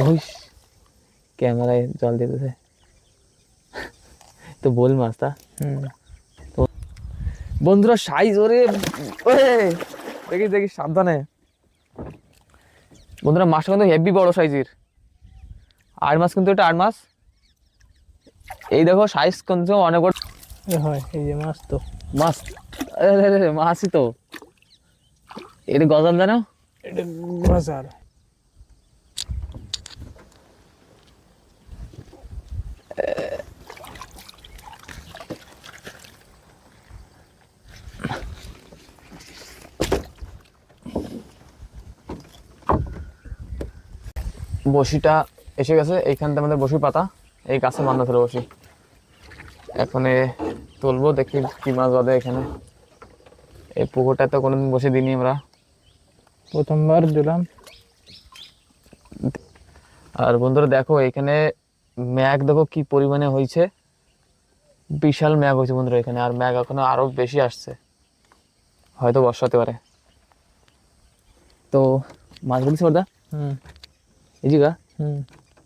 ওই ক্যামেরায় জল দিতেছে। তো বল মাছটা হুম। বন্ধুরা সাইজ ওরে দেখি দেখি সাবধানে। বন্ধুরা মাছটা কিন্তু হেভি বড় সাইজের আট মাস কিন্তু এটা আট মাস। এই দেখো সাইজ কিন্তু অনেক বড়। হয় এই যে মাছ তো। মাছ মাছই তো। এটা গজাল জানো? এটা বাজার বসিটা এসে গেছে এইখানটা আমাদের বসি পাতা এই গাছে বান্ধা ছিল বসি এখন তুলবো দেখি কি মাছ বাঁধে এখানে। এই পুকুরটা তো কোনোদিন বসে দিইনি আমরা। প্রথমবার দিলাম। আর বন্ধুরা দেখো এখানে ম্যাগ দেখো কি পরিমাণে হয়েছে। বিশাল ম্যাগ হয়েছে বন্ধুরা এখানে আর ম্যাগ এখনও আরও বেশি আসছে। হয়তো বর্ষা হতে পারে। তো মাছ বলছি ওটা হুম। এই জায়গা হুম।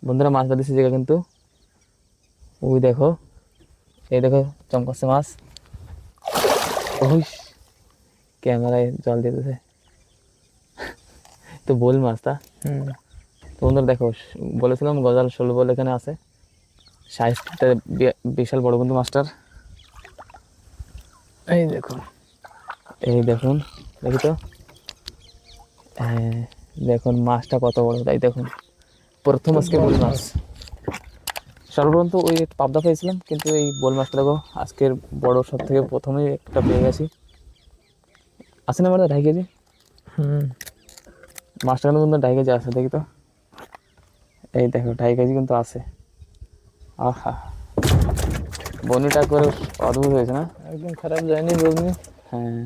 বন্ধুরা মাছ বাঁধিছে জায়গা কিন্তু। ওই দেখো এই দেখো চমকাচ্ছে মাছ। ওই ক্যামেরায় জল দিতেছে। তো বল মাছটা হুম। তো বন্ধুরা দেখো বলেছিলাম গজাল ষোলো বল এখানে আছে। সাইজটা বিশাল বড় বন্ধু মাছটার। এই দেখুন এই দেখুন দেখি তো। হ্যাঁ দেখুন মাছটা কত বড় তাই দেখুন। প্রথম আজকে বোল মাছ। সর্বপ্রথম তো ওই পাবদা পেয়েছিলাম কিন্তু এই বোল মাছটা দেখো আজকের বড় সব থেকে প্রথমেই একটা পেয়ে গেছি। আছে না মানে ঢাই কেজি? হুম। মাছটা কিন্তু ঢাই কেজি আছে দেখি তো। এই দেখো ঢাই কেজি কিন্তু আছে। আহা। বনিটা করে অদ্ভুত হয়েছে না? একদম খারাপ যায়নি বলনি। হ্যাঁ।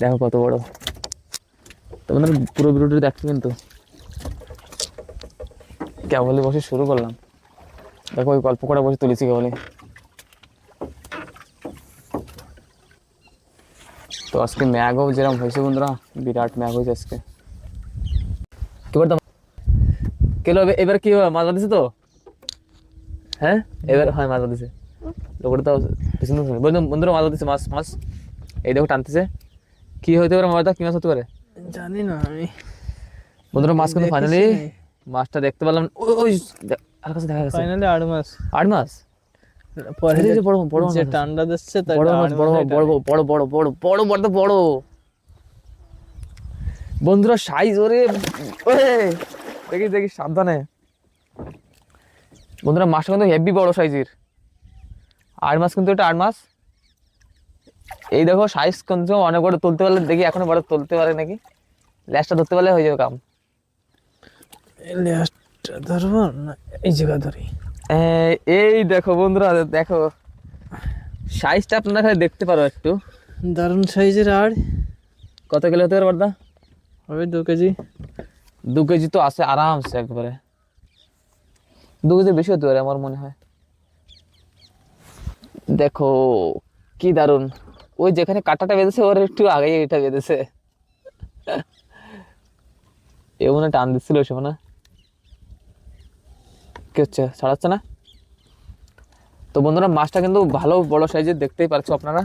দেখো কত বড়। তোমাদের পুরো ভিডিওটি দেখছ কিন্তু? কেবলই বসে শুরু করলাম। দেখো ওই গল্প করে বসে তুলেছি কেবলই। তো আজকে ম্যাগও যেরকম হয়েছে বন্ধুরা বিরাট ম্যাগ হয়েছে আজকে। কি করতাম কেলো এবার- কি হবে মাছ বাঁধিছে তো? হ্যাঁ? এবার হয় মাছ বাঁধিছে লোকটা তো পিছনে বন্ধু বন্ধুরা মাছ বাঁধিছে মাছ মাছ। এই দেখো টানতেছে। কি হইতে পারে মাছটা? কি মাছ হতে পারে? জানি না আমি। বন্ধুরা মাছ কিন্তু ফাইনালি। মাছটা দেখতে পেলাম। ওই আর কাছে দেখা গেছে। ফাইনালি আট মাস। আট মাস? পরে যে বড় বড় যে টান্ডা দিচ্ছে তাই বড় বড় বড় বড় বড় বড় বড় বড় বড় বড়। বন্ধুরা সাইজ ওরে ওই দেখি দেখি সাবধানে। বন্ধুরা মাছটা কিন্তু হেভি বড় সাইজের আট মাস কিন্তু এটা আট মাস। এই দেখো সাইজ কিন্তু অনেক বড় তুলতে পারলে দেখি এখনও বড় তুলতে পারে নাকি? ল্যাসটা ধরতে পারলে হয়ে যাবে কাম। ধরবো না? এই জায়গা ধরি। এই- এই দেখো বন্ধুরা দেখো। সাইজটা আপনারা দেখতে পারো একটু। দারুণ সাইজের আর। কত কিলো হতে পারে বর্দা হবে দু কেজি। দু কেজি তো আছে আরামসে একবারে। দু কেজি বেশি হতে পারে আমার মনে হয়। দেখো কি দারুণ ওই যেখানে কাটাটা বেঁধেছে ওর একটু আগেই এটা বেঁধেছে। এমন টান দিচ্ছিল সে হয়। কি হচ্ছে? ছাড়াচ্ছে না? তো বন্ধুরা মাছটা কিন্তু ভালো বড় সাইজের দেখতেই পারছ আপনারা।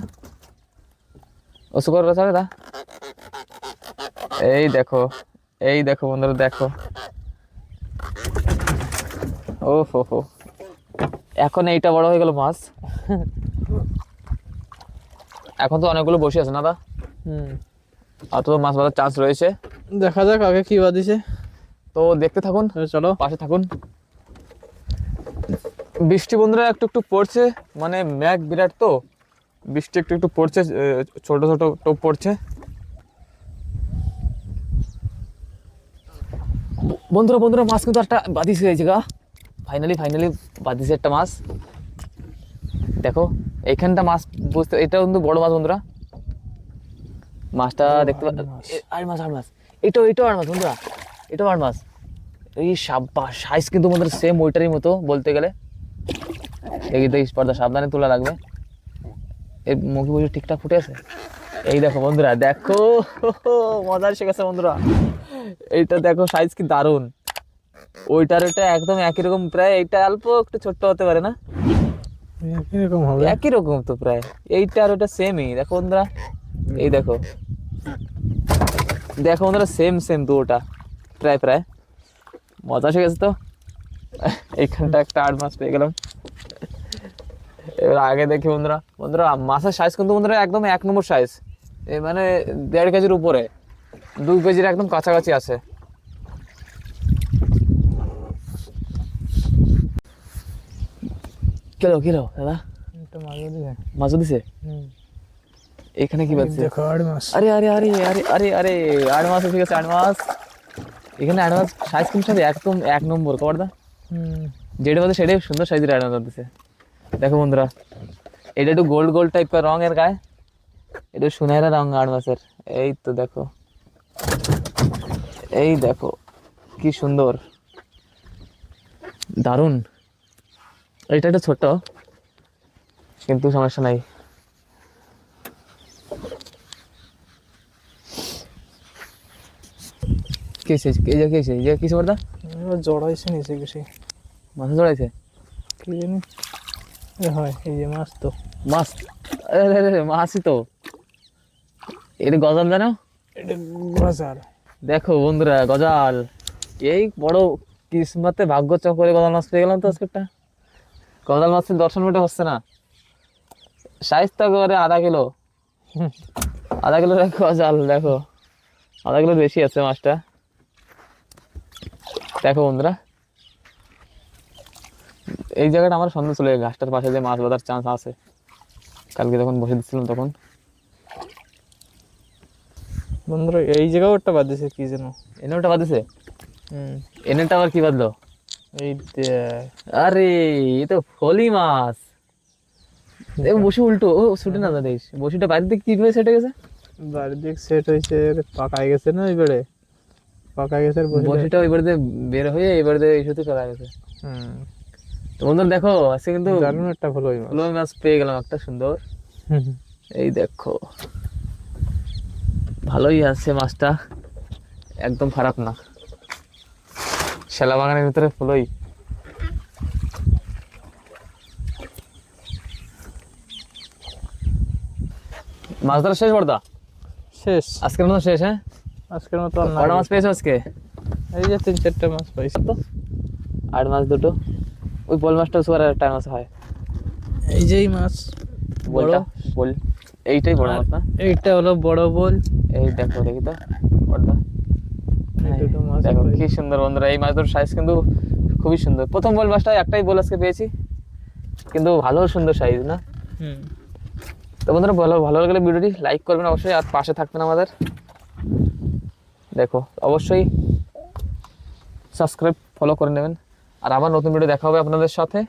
ওসু করে ছাড়ে দা। এই দেখো এই দেখো বন্ধুরা দেখো। ও হো হো এখন এইটা বড় হয়ে গেল মাছ। এখন তো অনেকগুলো বসে আছে না দা? হুম। আর তো মাছ বাঁধার চান্স রয়েছে। দেখা যাক আগে কি বাদিছে তো দেখতে থাকুন চলো। পাশে থাকুন। বৃষ্টি বন্ধুরা একটু একটু পড়ছে মানে ম্যাঘ বিরাট তো। বৃষ্টি একটু একটু পড়ছে ছোট ছোট টোপ পড়ছে। বন্ধুরা বন্ধুরা মাছ কিন্তু একটা বাদিছে এই জায়গা ফাইনালি ফাইনালি বাদিছে একটা মাছ। দেখো এইখানটা মাছ বুঝতে এটা কিন্তু বড় মাছ বন্ধুরা। মাছটা দেখতে আর মাছ। আর মাছ এটাও এটাও আর মাছ বন্ধুরা। এটাও আর মাছ। এই সাইজ কিন্তু আমাদের সেম ওইটারই মতো বলতে গেলে। দেখি দেখি স্পর্ধা সাবধানে তোলা লাগবে এই মুখে বুঝে ঠিকঠাক ফুটে আছে। এই দেখো বন্ধুরা দেখো মজার এসে গেছে বন্ধুরা। এইটা দেখো সাইজ কি দারুণ। ওইটার ওটা একদম একই রকম প্রায় এইটা অল্প একটু ছোট্ট হতে পারে না? এরকম হবে। একই রকম তো প্রায়। এইটা আর ওটা সেমই দেখো বন্ধুরা এই দেখো। দেখো বন্ধুরা সেম সেম তো ওটা প্রায় প্রায়। মজা এসে গেছে তো। এইখানটা একটা আট মাছ পেয়ে গেলাম। এবার আগে দেখি বন্ধুরা। বন্ধুরা মাছের সাইজ কিন্তু বন্ধুরা একদম এক নম্বর সাইজ এই মানে দেড় কেজির উপরে। দু কেজির একদম কাছাকাছি আছে। কিলো কিলো দাদা। মাছ দিছে? এখানে কি পাচ্ছে আরে আরে আরে আরে আরে আরে আট মাছ ঠিক আছে আট মাছ। এখানে আট মাছ সাইজ কিন্তু একদম এক নম্বর কবার দা যেটা মধ্যে সেটাই সুন্দর সাইজের আট মাছ দিছে। দেখো বন্ধুরা এটা একটু গোল্ড গোল্ড টাইপের রঙের গায়ে এটা সুনেরা রঙ আট মাছের। এই তো দেখো এই দেখো কি সুন্দর দারুণ। এটা একটু ছোট কিন্তু সমস্যা নাই। এই যে এই যে কিছু জড়াইছে নিচে কিছু মাথা জড়াইছে? কি জানি? হয় এই যে মাছ তো। মাছ মাছই তো। এটা গজাল জানো? এটা বাজার দেখো বন্ধুরা গজাল। এই বড় কিসমতে ভাগ্য চক্করে গজাল মাছ পেয়ে গেলাম তো আজকেরটা। গজাল মাছের দর্শন মোটে হচ্ছে না। সাইজ তো একেবারে আধা কিলো। আধা কিলো গজাল দেখো। আধা কিলোর বেশি আছে মাছটা। দেখো বন্ধুরা। এই জায়গাটা আমার সন্দেহ চলে গাছটার পাশে যে মাছ বাঁধার চান্স আছে। কালকে যখন বসে দিচ্ছিলাম তখন। বন্ধুরা এই জায়গাও একটা বাদ দিছে কি যেন। এনে ওটা বাঁধেছে? হুম। এনেটা আবার কি বাঁধলো? এই দেখ। আরে এ তো ফলি মাছ। এ বসে উল্টো ও ছুটে না দাদিস বসিটা বাইরের দিকে কীভাবে সেটে গেছে? বাড়ির দিক সেট হয়েছে পাকাই গেছে না এবারে পাকাই গেছে বসিটা বাড়িতে বের হয়ে বাড়িতে এই সাথে চলে গেছে। হুম। তো বন্ধুরা দেখো আজকে কিন্তু দারুণ একটা ওই মাছ। ফলই মাছ পেয়ে গেলাম একটা সুন্দর। এই দেখো ভালোই আছে মাছটা একদম খারাপ না। শ্যালা বাগানের ভিতরে ফুলই। মাছ ধরা শেষ বর্দা শেষ। আজকের মতো শেষ হ্যাঁ? আজকের মতো আর মাছ পেয়েছ আজকে? এই যে তিন চারটা মাছ পাইছি। তো আট মাছ দুটো। ওই বল মাছটা সুয়ার একটা মাছ হয়। এই যেই মাছ বলটা বল। এইটাই বড় মাছ না? এইটা হলো বড় বল। এই দেখো দেখি তো এই দুটো মাছ দেখো কি সুন্দর বন্ধুরা এই মাছ দুটোর সাইজ কিন্তু খুবই সুন্দর। প্রথম বল মাছটা একটাই বল আজকে পেয়েছি কিন্তু ভালো সুন্দর সাইজ না? হুম। তো বন্ধুরা ভালো ভালো লাগলে ভিডিওটি লাইক করবেন অবশ্যই আর পাশে থাকবেন আমাদের। দেখো অবশ্যই সাবস্ক্রাইব ফলো করে নেবেন। আর আবার নতুন ভিডিও দেখা হবে আপনাদের সাথে।